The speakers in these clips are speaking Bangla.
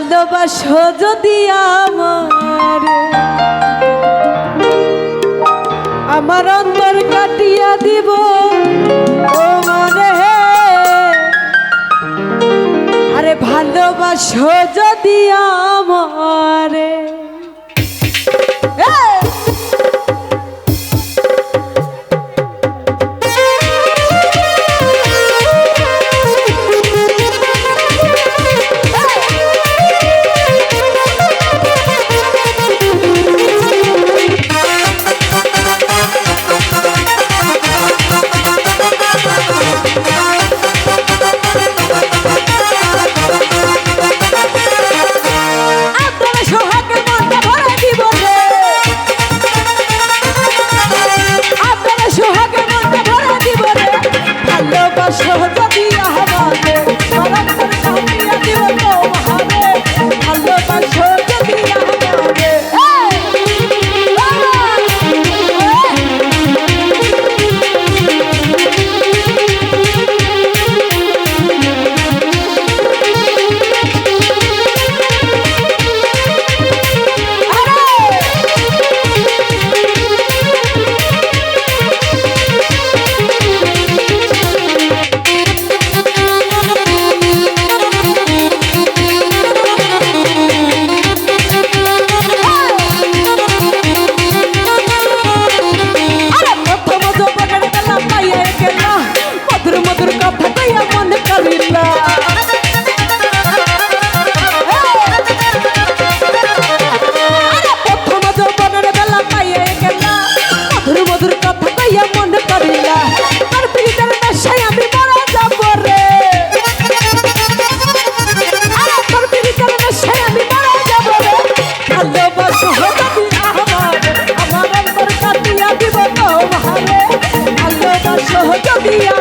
ভালোবাসো যদি আমার। আমার অন্তর কাটিয়া দিব আরে ভালোবাসো যদি আমারে। Yeah.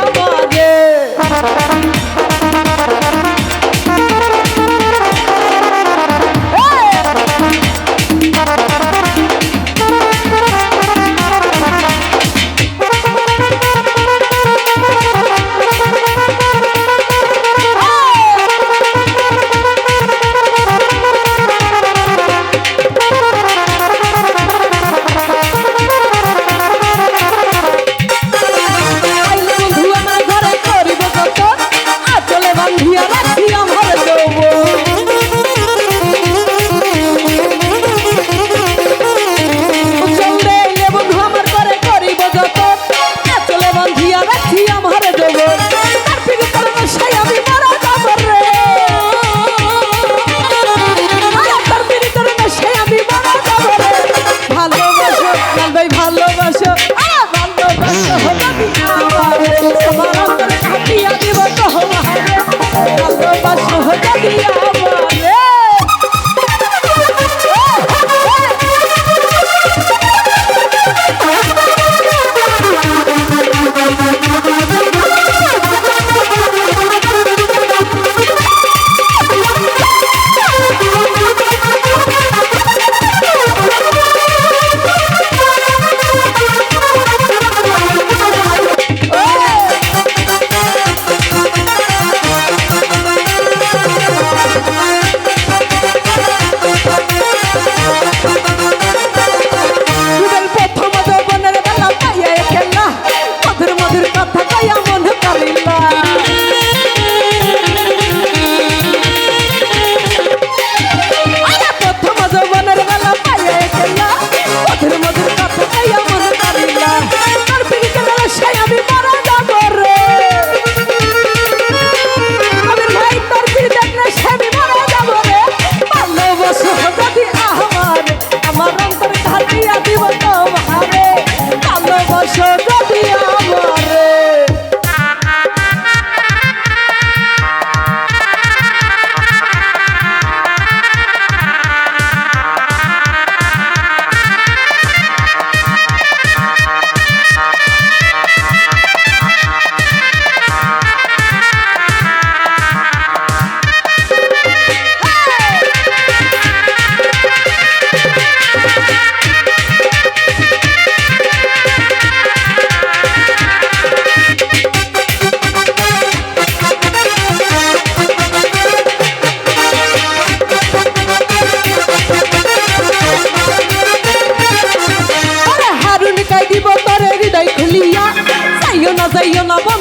যাইও না